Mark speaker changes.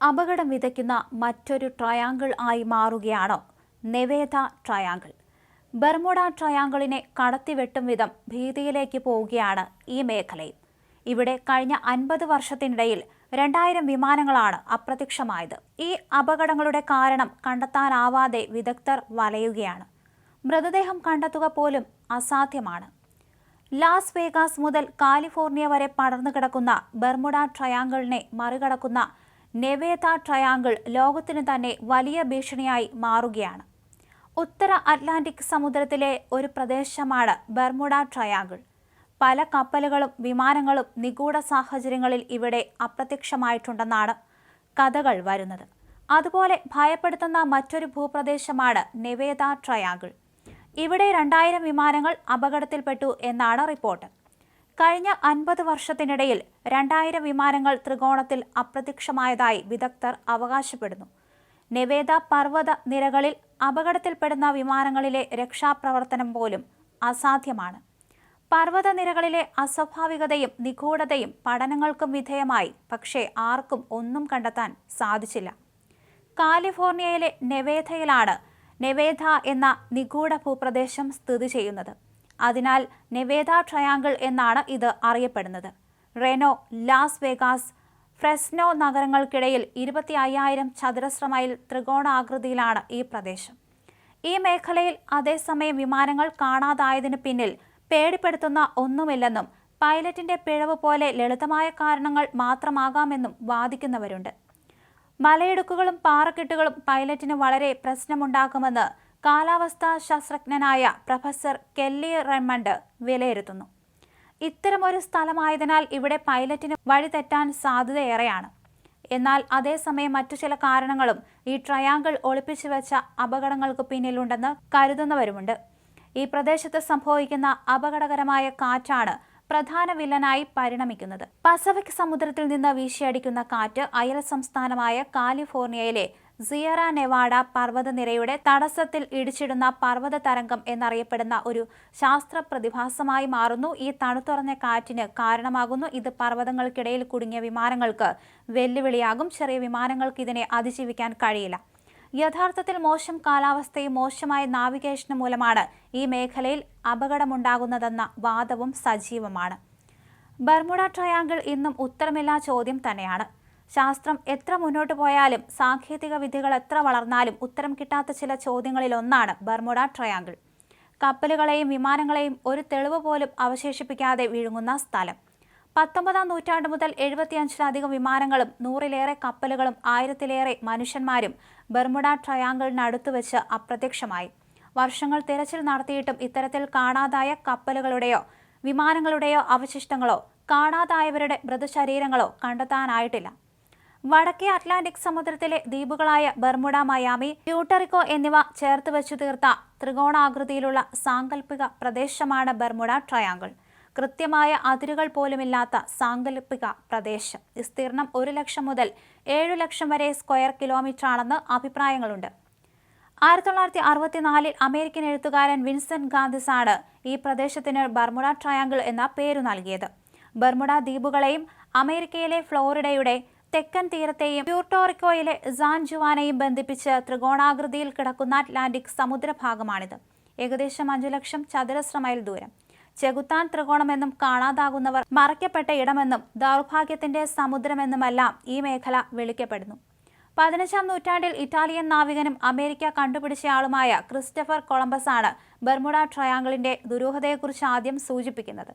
Speaker 1: അപകടം വിതയ്ക്കുന്ന മറ്റൊരു ട്രയാങ്കിൾ ആയി മാറുകയാണ് നെവേദ ട്രയാങ്കിൾ. ബർമുഡ ട്രയാങ്കിളിനെ കടത്തിവെട്ടും വിധം ഭീതിയിലേക്ക് പോവുകയാണ് ഈ മേഖലയിൽ. ഇവിടെ കഴിഞ്ഞ അൻപത് വർഷത്തിനിടയിൽ രണ്ടായിരം വിമാനങ്ങളാണ് അപ്രത്യക്ഷമായത്. ഈ അപകടങ്ങളുടെ കാരണം കണ്ടെത്താനാവാതെ വിദഗ്ധർ വലയുകയാണ്. മൃതദേഹം കണ്ടെത്തുക പോലും അസാധ്യമാണ്. ലാസ് വേഗാസ് മുതൽ കാലിഫോർണിയ വരെ പടർന്നു കിടക്കുന്ന ബർമുഡ ട്രയാങ്കിളിനെ മറികടക്കുന്ന നെവേദ ട്രയാങ്കിൾ ലോകത്തിന് തന്നെ വലിയ ഭീഷണിയായി മാറുകയാണ്. ഉത്തര അറ്റ്ലാന്റിക് സമുദ്രത്തിലെ ഒരു പ്രദേശമാണ് ബർമുഡ ട്രയാങ്കിൾ. പല കപ്പലുകളും വിമാനങ്ങളും നിഗൂഢ സാഹചര്യങ്ങളിൽ ഇവിടെ അപ്രത്യക്ഷമായിട്ടുണ്ടെന്നാണ് കഥകൾ വരുന്നത്. അതുപോലെ ഭയപ്പെടുത്തുന്ന മറ്റൊരു ഭൂപ്രദേശമാണ് നെവേദ ട്രയാങ്കിൾ. ഇവിടെ രണ്ടായിരം വിമാനങ്ങൾ അപകടത്തിൽപ്പെട്ടു എന്നാണ് റിപ്പോർട്ട്. കഴിഞ്ഞ അൻപത് വർഷത്തിനിടയിൽ രണ്ടായിരം വിമാനങ്ങൾ ത്രികോണത്തിൽ അപ്രത്യക്ഷമായതായി വിദഗ്ധർ അവകാശപ്പെടുന്നു. നെവേദ പർവത നിരകളിൽ അപകടത്തിൽപ്പെടുന്ന വിമാനങ്ങളിലെ രക്ഷാപ്രവർത്തനം പോലും അസാധ്യമാണ്. പർവത നിരകളിലെ അസ്വാഭാവികതയും നിഗൂഢതയും പഠനങ്ങൾക്കും വിധേയമായി പക്ഷേ ആർക്കും ഒന്നും കണ്ടെത്താൻ സാധിച്ചില്ല. കാലിഫോർണിയയിലെ നെവേധയിലാണ് നെവേധ എന്ന നിഗൂഢ ഭൂപ്രദേശം സ്ഥിതി ചെയ്യുന്നത്. അതിനാൽ നെവേദ ട്രയാങ്കിൾ എന്നാണ് ഇത് അറിയപ്പെടുന്നത്. റെനോ ലാസ് വേഗാസ് ഫ്രെസ്നോ നഗരങ്ങൾക്കിടയിൽ ഇരുപത്തി അയ്യായിരം ചതുരശ്ര മൈൽ ത്രികോണാകൃതിയിലാണ് ഈ പ്രദേശം. ഈ മേഖലയിൽ അതേസമയം വിമാനങ്ങൾ കാണാതായതിന് പിന്നിൽ പേടിപ്പെടുത്തുന്ന ഒന്നുമില്ലെന്നും പൈലറ്റിന്റെ പിഴവ് പോലെ ലളിതമായ കാരണങ്ങൾ മാത്രമാകാമെന്നും വാദിക്കുന്നവരുണ്ട്. മലയിടുക്കുകളും പാറക്കെട്ടുകളും പൈലറ്റിന് വളരെ പ്രശ്നമുണ്ടാക്കുമെന്ന് കാലാവസ്ഥാ ശാസ്ത്രജ്ഞനായ പ്രൊഫസർ കെല്ലി റെമണ്ട് വിലയിരുത്തുന്നു. ഇത്തരമൊരു സ്ഥലമായതിനാൽ ഇവിടെ പൈലറ്റിന് വഴിതെറ്റാൻ സാധ്യതയേറെയാണ്. എന്നാൽ അതേസമയം മറ്റു ചില കാരണങ്ങളും ഈ ട്രയാങ്കിൾ ഒളിപ്പിച്ചു വെച്ച അപകടങ്ങൾക്ക് പിന്നിലുണ്ടെന്ന് കരുതുന്നവരുമുണ്ട്. ഈ പ്രദേശത്ത് സംഭവിക്കുന്ന അപകടകരമായ കാറ്റാണ് പ്രധാന വില്ലനായി പരിണമിക്കുന്നത്. പസഫിക് സമുദ്രത്തിൽ നിന്ന് വീശിയടിക്കുന്ന കാറ്റ് അയൽ സംസ്ഥാനമായ കാലിഫോർണിയയിലെ സിയറ നെവാഡ പർവതനിരയുടെ തടസ്സത്തിൽ ഇടിച്ചിടുന്ന പർവത തരംഗം എന്നറിയപ്പെടുന്ന ഒരു ശാസ്ത്ര പ്രതിഭാസമായി മാറുന്നു. ഈ തണുത്തുറഞ്ഞ കാറ്റിന് കാരണമാകുന്നു. ഇത് പർവതങ്ങൾക്കിടയിൽ കുടുങ്ങിയ വിമാനങ്ങൾക്ക് വെല്ലുവിളിയാകും. ചെറിയ വിമാനങ്ങൾക്ക് ഇതിനെ അതിജീവിക്കാൻ കഴിയില്ല. യഥാർത്ഥത്തിൽ മോശം കാലാവസ്ഥയും മോശമായ നാവിഗേഷനും മൂലമാണ് ഈ മേഖലയിൽ അപകടമുണ്ടാകുന്നതെന്ന വാദവും സജീവമാണ്. ബർമുഡ ട്രയാങ്കിൾ ഇന്നും ഉത്തരമില്ലാ ചോദ്യം തന്നെയാണ്. ശാസ്ത്രം എത്ര മുന്നോട്ട് പോയാലും സാങ്കേതിക വിദ്യകൾ എത്ര വളർന്നാലും ഉത്തരം കിട്ടാത്ത ചില ചോദ്യങ്ങളിൽ ഒന്നാണ് ബർമുഡ ട്രയാങ്കിൾ. കപ്പലുകളെയും വിമാനങ്ങളെയും ഒരു തെളിവ് പോലും അവശേഷിപ്പിക്കാതെ വിഴുങ്ങുന്ന സ്ഥലം. പത്തൊമ്പതാം നൂറ്റാണ്ട് മുതൽ എഴുപത്തിയഞ്ചിലധികം വിമാനങ്ങളും നൂറിലേറെ കപ്പലുകളും ആയിരത്തിലേറെ മനുഷ്യന്മാരും ബർമുഡ ട്രയാങ്കിളിനടുത്ത് വെച്ച് അപ്രത്യക്ഷമായി. വർഷങ്ങൾ തിരച്ചിൽ നടത്തിയിട്ടും ഇത്തരത്തിൽ കാണാതായ കപ്പലുകളുടെയോ വിമാനങ്ങളുടെയോ അവശിഷ്ടങ്ങളോ കാണാതായവരുടെ മൃതശരീരങ്ങളോ കണ്ടെത്താനായിട്ടില്ല. വടക്കേ അറ്റ്ലാന്റിക് സമുദ്രത്തിലെ ദ്വീപുകളായ ബർമുഡ മയാമി ട്യൂട്ടറിക്കോ എന്നിവ ചേർത്ത് വെച്ചു തീർത്ത ത്രികോണാകൃതിയിലുള്ള സാങ്കല്പിക പ്രദേശമാണ് ബർമുഡ ട്രയാങ്കിൾ. കൃത്യമായ അതിരുകൾ പോലുമില്ലാത്ത സാങ്കല്പിക പ്രദേശം. വിസ്തീർണം ഒരു ലക്ഷം മുതൽ ഏഴു ലക്ഷം വരെ സ്ക്വയർ കിലോമീറ്റർ ആണെന്ന് അഭിപ്രായങ്ങളുണ്ട്. ആയിരത്തി തൊള്ളായിരത്തി അറുപത്തിനാലിൽ അമേരിക്കൻ എഴുത്തുകാരൻ വിൻസെന്റ് ഗാന്ധിസ് ആണ് ഈ പ്രദേശത്തിന് ബർമുഡ ട്രയാങ്കിൾ എന്ന പേരു നൽകിയത്. ബർമുഡ ദ്വീപുകളെയും അമേരിക്കയിലെ ഫ്ലോറിഡയുടെ തെക്കൻ തീരത്തെയും പ്യൂർട്ടോറിക്കോയിലെ സാൻ ജുവാനെയും ബന്ധിപ്പിച്ച് ത്രികോണാകൃതിയിൽ കിടക്കുന്ന അറ്റ്ലാന്റിക് സമുദ്രഭാഗമാണിത്. ഏകദേശം അഞ്ചു ലക്ഷം ചതുരശ്ര മൈൽ ദൂരം. ചെകുത്താൻ ത്രികോണമെന്നും കാണാതാകുന്നവർ മറയ്ക്കപ്പെട്ട ഇടമെന്നും ദൗർഭാഗ്യത്തിന്റെ സമുദ്രമെന്നുമെല്ലാം ഈ മേഖല വിളിക്കപ്പെടുന്നു. പതിനഞ്ചാം നൂറ്റാണ്ടിൽ ഇറ്റാലിയൻ നാവികനും അമേരിക്ക കണ്ടുപിടിച്ചയാളുമായ ക്രിസ്റ്റഫർ കൊളംബസ് ആണ് ബർമുഡ ട്രയാങ്കിളിന്റെ ദുരൂഹതയെക്കുറിച്ച് ആദ്യം സൂചിപ്പിക്കുന്നത്.